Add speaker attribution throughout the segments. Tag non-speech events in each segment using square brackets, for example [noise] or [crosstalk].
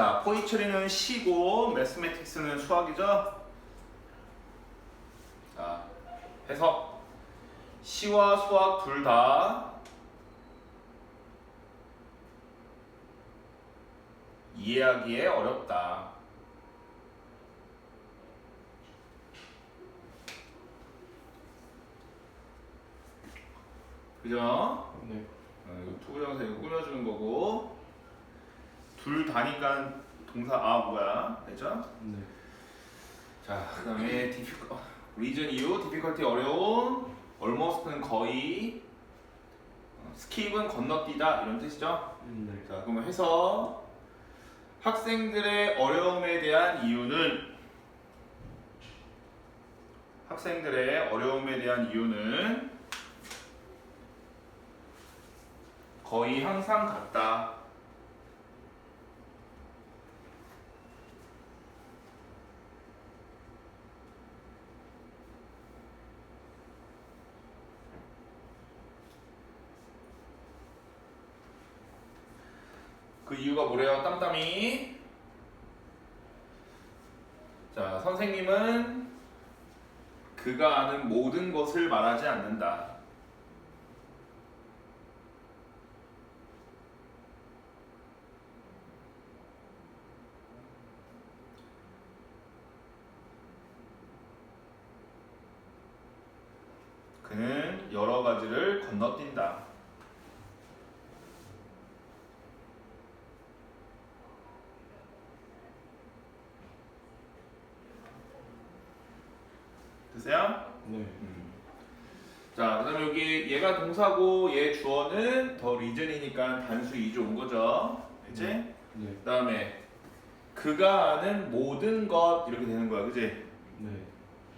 Speaker 1: 자, 포이처리는 시고 매스매틱스는 수학이죠. 자, 해석. 시와 수학 둘 다 이해하기에 어렵다. 그죠?
Speaker 2: 네.
Speaker 1: 어, 이거 투부정사 이거 꾸며주는 거고 둘 다니까 동사 아 뭐야 됐죠?
Speaker 2: 네.
Speaker 1: 자 그다음에 difficult reason 이유 difficulty 어려운 almost는 거의 어, skip은 건너뛰다 이런 뜻이죠?
Speaker 2: 네.
Speaker 1: 자 그러면 해서 학생들의 어려움에 대한 이유는 학생들의 어려움에 대한 이유는 거의 항상 같다. 그 이유가 뭐래요? 땀땀이. 자, 선생님은 그가 아는 모든 것을 말하지 않는다. 그는 여러 가지를 건너뛴다. 됐어요?
Speaker 2: 네.
Speaker 1: 자, 그 다음에 여기 얘가 동사고 얘 주어는 더 리즌이니까 단수 2조 온 거죠. 그치?
Speaker 2: 네. 네.
Speaker 1: 그 다음에 그가 아는 모든 것 이렇게 되는 거야, 그치?
Speaker 2: 네.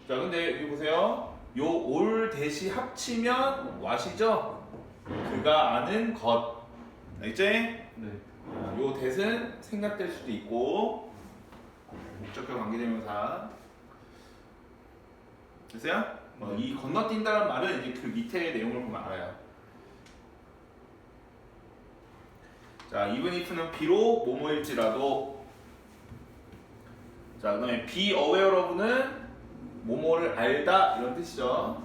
Speaker 1: 자, 근데 여기 보세요. 요 올 대시 합치면 what이죠? 그가 아는 것. 알겠지?
Speaker 2: 네.
Speaker 1: 요 대은 생략될 수도 있고 목적격 관계대명사 됐어요? 어,
Speaker 2: 네.
Speaker 1: 이 건너뛴다는 말은 이제 그 밑에 내용을 보면 알아요. 자, even if는 비록 뭐뭐일지라도 자, 그 다음에 be aware of는 뭐뭐를 알다 이런 뜻이죠.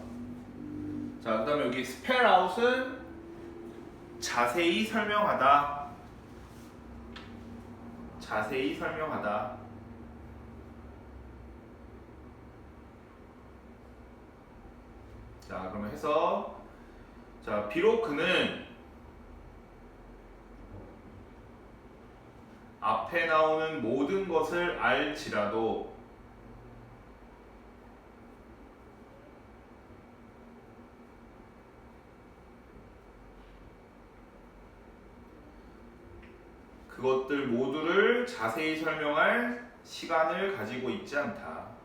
Speaker 1: 자, 그 다음에 여기 spell out은 자세히 설명하다. 자세히 설명하다. 자, 그러면 해서 자, 비록 그는 앞에 나오는 모든 것을 알지라도 그것들 모두를 자세히 설명할 시간을 가지고 있지 않다.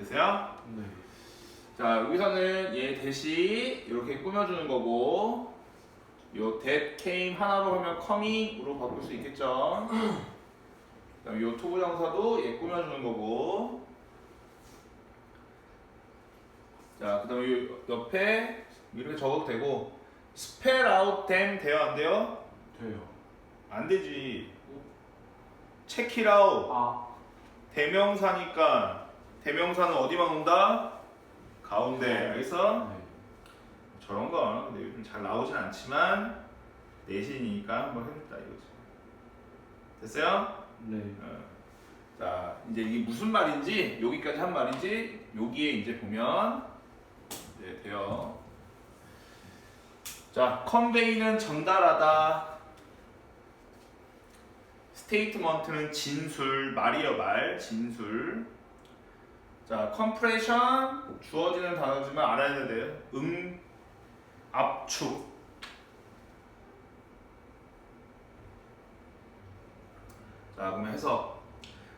Speaker 1: 됐어요?
Speaker 2: 네.
Speaker 1: 자 여기서는 얘 대시 이렇게 꾸며주는 거고 요 that came 하나로 하면 coming으로 바꿀 수 있겠죠 그다음 요 투부정사도 얘 꾸며주는 거고 자 그다음에 요 옆에 이렇게 적어도 되고 spell out them 돼요 안 돼요?
Speaker 2: 돼요.
Speaker 1: 안 되지 check it out
Speaker 2: 아.
Speaker 1: 대명사니까 대명사는 어디만 온다? 가운데 알겠어?
Speaker 2: 네.
Speaker 1: 저런 건 근데 요즘 잘 나오진 않지만 내신이니까 한번 해봤다 이거지 됐어요?
Speaker 2: 네.
Speaker 1: 어. 자 이제 이게 무슨 말인지 여기까지 한 말인지 여기에 이제 보면 이제 돼요 자 컨베이는 전달하다 스테이트먼트는 진술 말이요 말 진술 자, 컴프레션 주어지는 단어지만 알아야 돼요. 음 압축. 자, 그러면 해서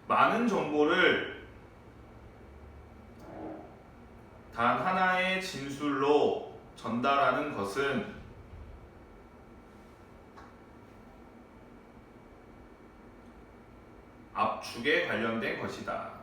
Speaker 1: 많은 정보를 단 하나의 진술로 전달하는 것은 압축에 관련된 것이다.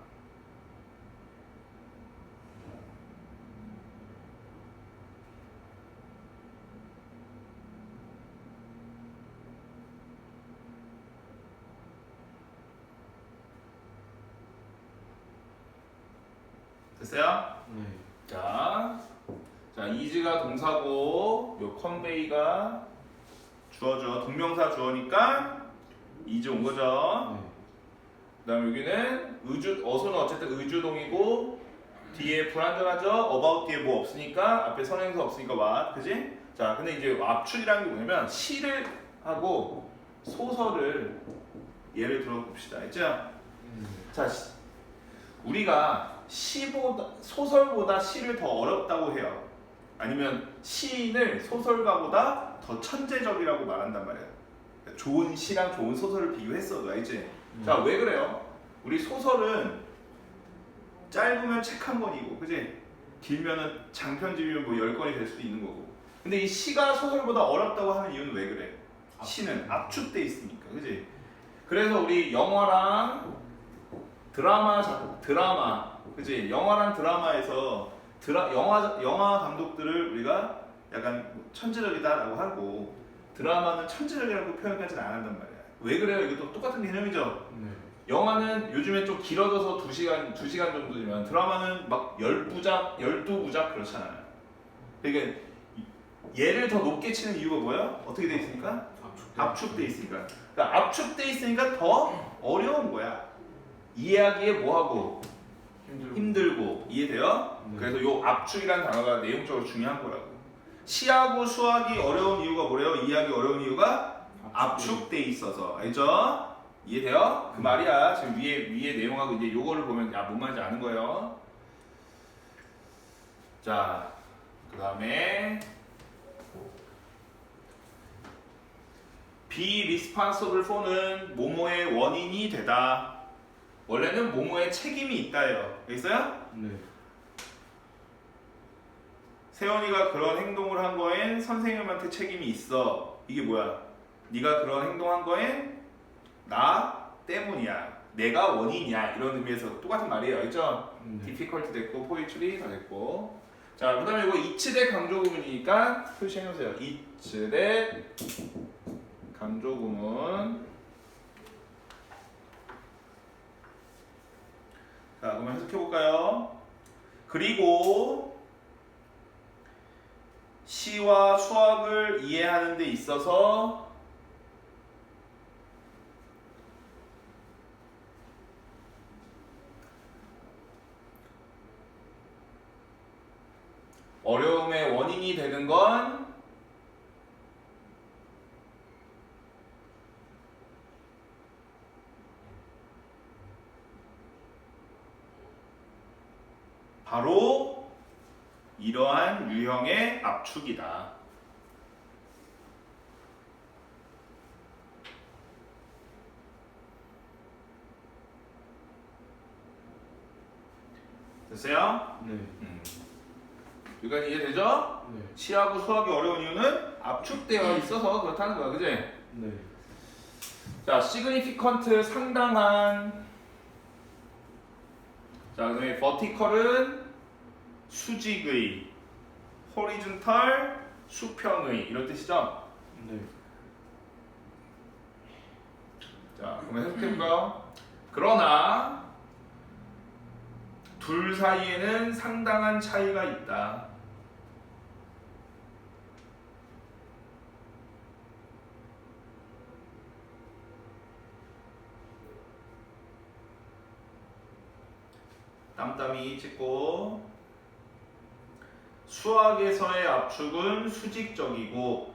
Speaker 1: 자, 자 이즈가 동사고 요 컨베이가 주어져 동명사 주어니까 이즈 온 거죠.
Speaker 2: 네.
Speaker 1: 그다음 여기는 의주 어소는 어쨌든 의주동이고 뒤에 불안전하죠. about 뒤에 뭐 없으니까 앞에 선행사 없으니까 what 그지? 자 근데 이제 압축이라는 게 뭐냐면 시를 하고 소설을 예를 들어 봅시다. 있죠?
Speaker 2: 네.
Speaker 1: 자 시- 우리가 시보다 소설보다 시를 더 어렵다고 해요. 아니면 시인을 소설가보다 더 천재적이라고 말한단 말이에요. 그러니까 좋은 시랑 좋은 소설을 비교했어, 알지? 자, 왜 그래요? 우리 소설은 짧으면 책 한 권이고, 그지? 길면은 장편집이면 뭐열 권이 될 수도 있는 거고. 근데 이 시가 소설보다 어렵다고 하는 이유는 왜 그래? 시는 압축돼 있으니까, 그지? 그래서 우리 영화랑 드라마 작- 드라마, 그지? 영화랑 드라마에서 드라 영화 영화 감독들을 우리가 약간 뭐 천재적이다라고 하고 드라마는 천재적이라고 표현하지는 않는단 말이야. 왜 그래요? 이것도 똑같은 개념이죠.
Speaker 2: 네.
Speaker 1: 영화는 요즘에 좀 길어져서 2시간, 2시간 정도지만 드라마는 막 10부작, 12부작 그렇잖아요. 그러니까 얘를 더 높게 치는 이유가 뭐야? 어떻게 돼 있으니까?
Speaker 2: 압축돼.
Speaker 1: 압축돼 있으니까. 그러니까 압축돼 있으니까 더 어려운 거야. 이해하기에 뭐하고
Speaker 2: 힘들고.
Speaker 1: 힘들고 이해돼요?
Speaker 2: 네.
Speaker 1: 그래서 요 압축이라는 단어가 내용적으로 중요한 거라고. 시하고 수학이 어려운 이유가 뭐래요? 이해하기 어려운 이유가 압축돼 있어서 알죠? 이해돼요? 그 말이야. 지금 위에 위에 내용하고 이제 요거를 보면 야뭔 말인지 아는 거예요. 자, 그다음에 be responsible for는 모모의 원인이 되다. 원래는 모모의 책임이 있다예요. 알겠어요?
Speaker 2: 네.
Speaker 1: 세원이가 그런 행동을 한 거엔 선생님한테 책임이 있어. 이게 뭐야? 네가 그런 행동한 거엔 나 때문이야. 내가 원인이야. 이런 의미에서 똑같은 말이에요. 알죠?
Speaker 2: 네.
Speaker 1: difficult 됐고 포이츄리 다 됐고. 자, 그 다음에 이거 이츠대 강조 구문이니까 표시해 놓으세요. 이츠대 강조 구문. 자, 그러면 해석해 볼까요? 그리고 시와 수학을 이해하는 데 있어서 어려움의 원인이 되는 건 바로 이러한 유형의 압축이다. 됐어요?
Speaker 2: 네.
Speaker 1: 음. 여기까지 이해되죠?
Speaker 2: 네.
Speaker 1: 시하고 수학이 어려운 이유는 압축되어 있어서 그렇다는 거야, 그지?
Speaker 2: 네.
Speaker 1: 자, significant 상당한. 자, 그다음에 vertical은 수직의, horizontal 수평의 이런 뜻이죠.
Speaker 2: 네.
Speaker 1: 자, 그러면 해석해볼까요? 그러나 둘 사이에는 상당한 차이가 있다. 땀땀이 찍고 수학에서의 압축은 수직적이고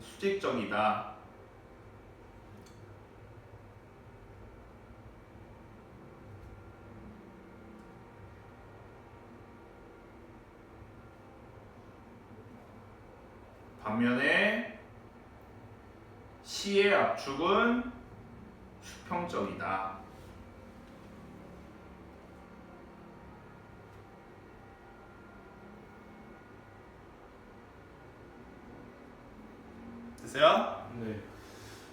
Speaker 1: 수직적이다. 반면에 시의 압축은 수평적이다. 됐어요?
Speaker 2: 네.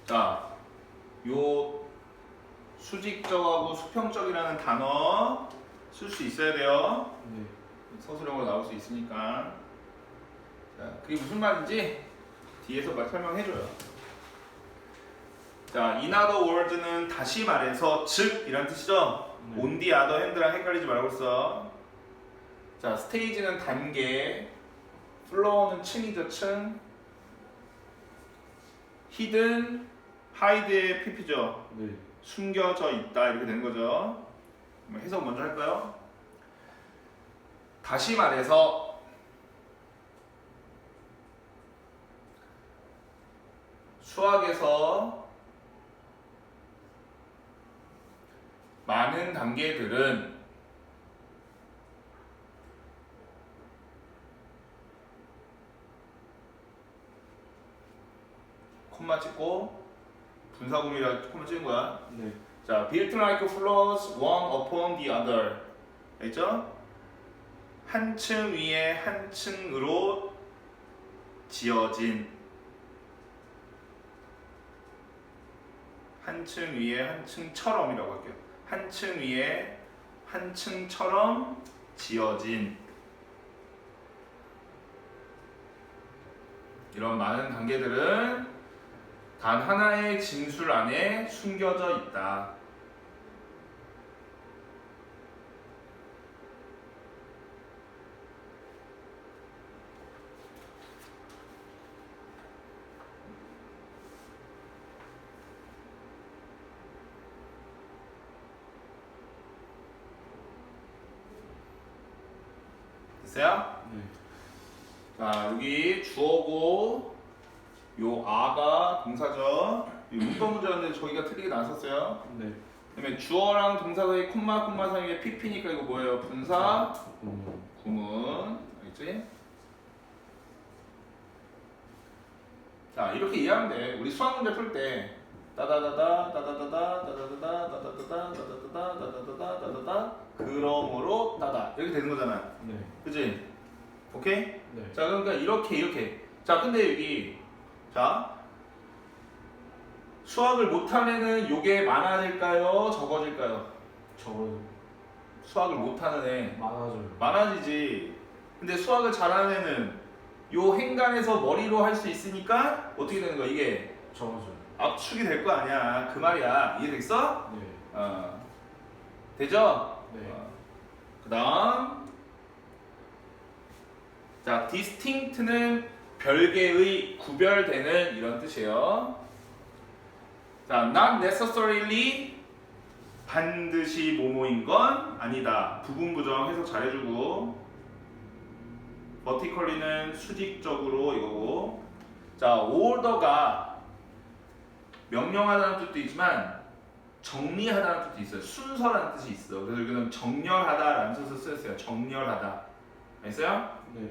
Speaker 1: 자, 요 수직적하고 수평적이라는 단어 쓸 수 있어야 돼요.
Speaker 2: 네.
Speaker 1: 서술형으로 나올 수 있으니까. 자, 그게 무슨 말인지 뒤에서 말 설명해줘요. 자, in other words는 다시 말해서 즉 이란 뜻이죠.
Speaker 2: 네.
Speaker 1: on the other hand랑 헷갈리지 말고 써. 자, 스테이지는 단계, 플로어는 층이죠, 층. Hidden, hide의 pp죠.
Speaker 2: 네.
Speaker 1: 숨겨져 있다 이렇게 되는 거죠. 해석 먼저 할까요? 다시 말해서 수학에서 많은 단계들은 콤마 찍고 분사구문이라 콤마 찍은 거야.
Speaker 2: 네.
Speaker 1: 자, built like floors one upon the other. 알죠? 한 층 위에 한 층으로 지어진 한 층 위에 한 층처럼이라고 할게요. 한 층 위에 한 층처럼 지어진 이런 많은 단계들은 단 하나의 진술 안에 숨겨져 있다. 됐어요?
Speaker 2: 네.
Speaker 1: 자 여기 주어고 요 아가 동사죠. 이 문법 문제였는데 저희가 틀리게 나눴었어요.
Speaker 2: 네.
Speaker 1: 그다음에 주어랑 동사 사이 콤마 콤마 사이에 pp니까 이거 뭐예요? 분사
Speaker 2: 음.
Speaker 1: 구문 알겠지? 자 이렇게 이해하면 돼. 우리 수학 문제 풀 때 따다다다 따다다다 따다다다 따다다다 따다다다 따다다다 따다다 그러므로 따다 이렇게 되는 거잖아.
Speaker 2: 네.
Speaker 1: 그지? 오케이?
Speaker 2: 네.
Speaker 1: 자 그러니까 이렇게 이렇게 자 근데 여기 자 수학을 못한 애는 요게 많아질까요 적어질까요
Speaker 2: 저거
Speaker 1: 수학을 못하는 애
Speaker 2: 많아져요.
Speaker 1: 많아지지 근데 수학을 잘하는 애는 요 행간에서 머리로 할 수 있으니까 어떻게 되는 거야 이게
Speaker 2: 적어져요.
Speaker 1: 압축이 될 거 아니야 그 말이야 이해됐어?
Speaker 2: 네.
Speaker 1: 어 되죠?
Speaker 2: 네.
Speaker 1: 그 다음 자 distinct는 별개의 구별되는 이런 뜻이에요 자 not necessarily 반드시 뭐뭐인 건 아니다 부분 부정 해석 잘해주고 vertically는 수직적으로 이거고 자 order가 명령하다는 뜻도 있지만 정리하다는 뜻도 있어요. 순서라는 뜻이 있어. 그래서 여기는 정렬하다라는 뜻을 쓰였어요. 정렬하다. 알겠어요?
Speaker 2: 네.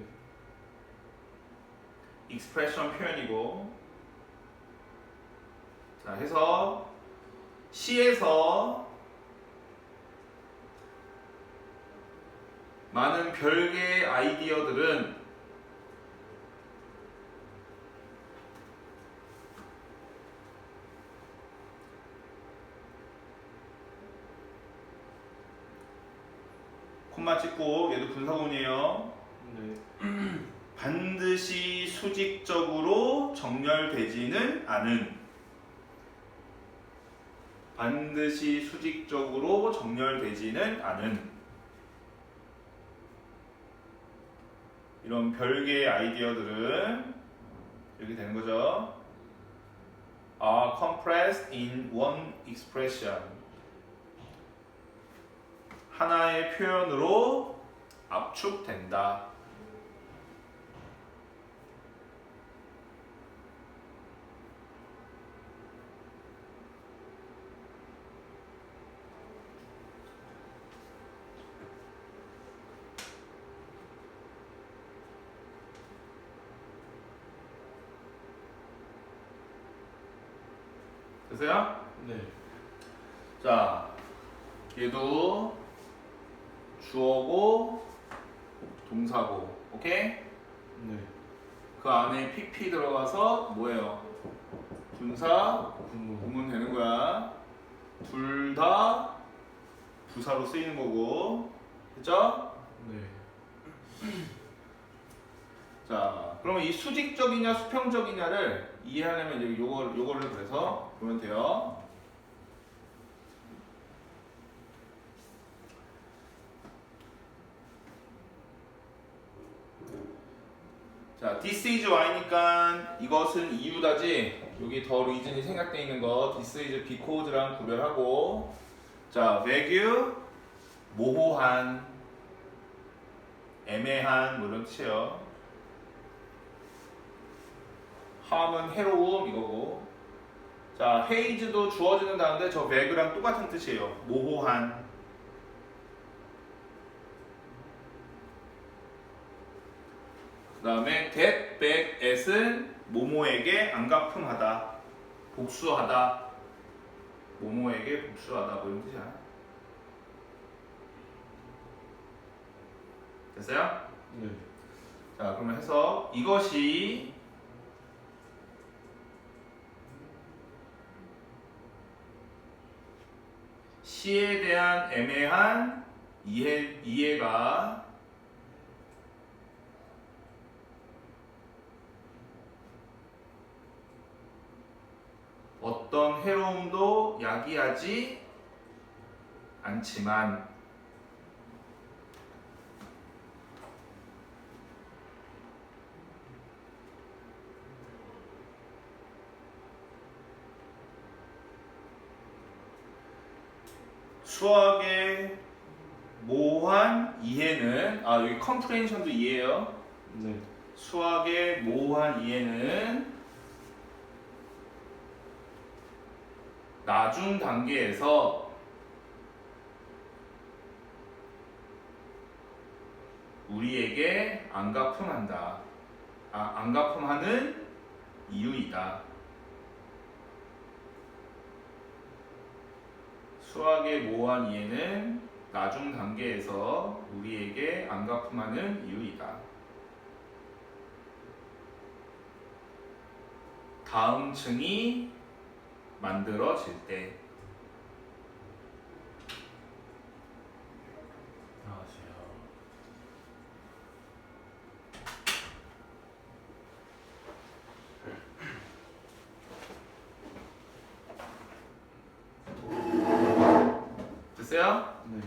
Speaker 1: 익스프레션 표현이고. 자, 해서 시에서 많은 별개의 아이디어들은 콤마 찍고 얘도 분사구문이에요.
Speaker 2: 네. [clears throat]
Speaker 1: 반드시 수직적으로 정렬되지는 않은 반드시 수직적으로 정렬되지는 않은 이런 별개의 아이디어들은 이렇게 되는 거죠. are compressed in one expression 하나의 표현으로 압축된다. 됐어요?
Speaker 2: 네.
Speaker 1: 자, 얘도 주어고 동사고, 오케이?
Speaker 2: 네.
Speaker 1: 그 안에 pp 들어가서 뭐예요? 분사
Speaker 2: 구문.
Speaker 1: 구문 되는 거야. 둘 다 부사로 쓰이는 거고 그죠?
Speaker 2: 네.
Speaker 1: 자 그러면 이 수직적이냐 수평적이냐를 이해하려면 이제 요거 요거를 그래서 보면 돼요. 자, this is why니까 이것은 이유다지. 여기 더 리즌이 생략돼 있는 거 this is because랑 구별하고 자, vague 모호한 애매한 뭐 이런 뜻이에요. Harm은 해로움 이거고 자, haze도 주어지는 단어인데 저 vague랑 똑같은 뜻이에요. 모호한 그 다음에 that back at은 모모에게 안가품하다 복수하다 모모에게 복수하다 뭐 이런 뜻이야 됐어요?
Speaker 2: 네.
Speaker 1: 자 그러면 해서 이것이 시에 대한 애매한 이해, 이해가 어떤 해로움도 야기하지 않지만 수학의 모호한 이해는 아 여기 컴프레hension도 이해해요.
Speaker 2: 네.
Speaker 1: 수학의 모호한 이해는 나중 단계에서 우리에게 안가품한다. 아, 안가품하는 이유이다. 수학의 모호한 이해는 나중 단계에서 우리에게 안가품하는 이유이다. 다음 층이 만들어질 때 됐어요?
Speaker 2: 네.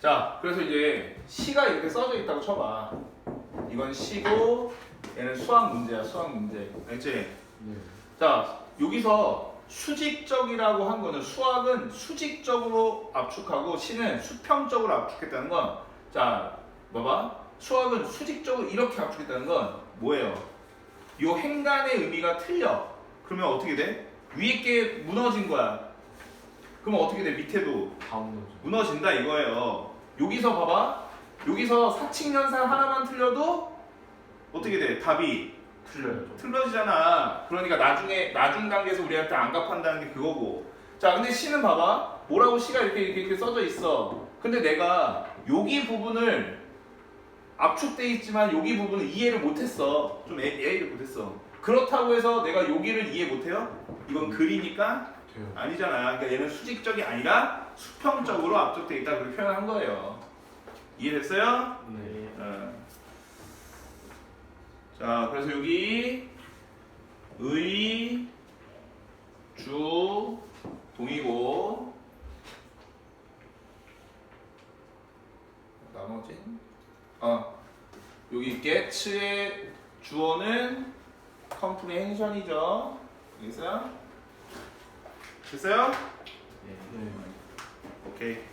Speaker 1: 자, 그래서 이제 시가 이렇게 써져 있다고 쳐봐. 이건 시고 얘는 수학 문제야, 수학 문제. 알지?
Speaker 2: 네.
Speaker 1: 자, 여기서 수직적이라고 한 거는 수학은 수직적으로 압축하고 시는 수평적으로 압축했다는 건 자, 봐봐. 수학은 수직적으로 이렇게 압축했다는 건 뭐예요? 요 행간의 의미가 틀려. 그러면 어떻게 돼? 위에 게 무너진 거야. 그러면 어떻게 돼? 밑에도
Speaker 2: 다음 문제.
Speaker 1: 무너진다 이거예요. 여기서 봐봐. 여기서 사칙 연산 하나만 틀려도 어떻게 돼? 답이
Speaker 2: 틀려요.
Speaker 1: 틀려지잖아. 그러니까 나중에 나중 단계에서 우리한테 안 갚한다는 게 그거고. 자, 근데 시는 봐봐. 뭐라고 시가 이렇게 이렇게, 이렇게 써져 있어. 근데 내가 여기 부분을 압축돼 있지만 여기 부분을 이해를 못했어. 좀 애, 애를 못했어. 그렇다고 해서 내가 여기를 이해 못해요? 이건 글이니까
Speaker 2: 돼요.
Speaker 1: 아니잖아. 그러니까 얘는 수직적이 아니라 수평적으로 압축돼 있다 그렇게 표현한 거예요. 이해됐어요?
Speaker 2: 네.
Speaker 1: 어. 자, 그래서 여기 의, 주, 동이고 나머지 어 여기 get의 주어는 comprehension이죠. 알겠어요? 됐어요?
Speaker 2: 네.
Speaker 1: 오케이.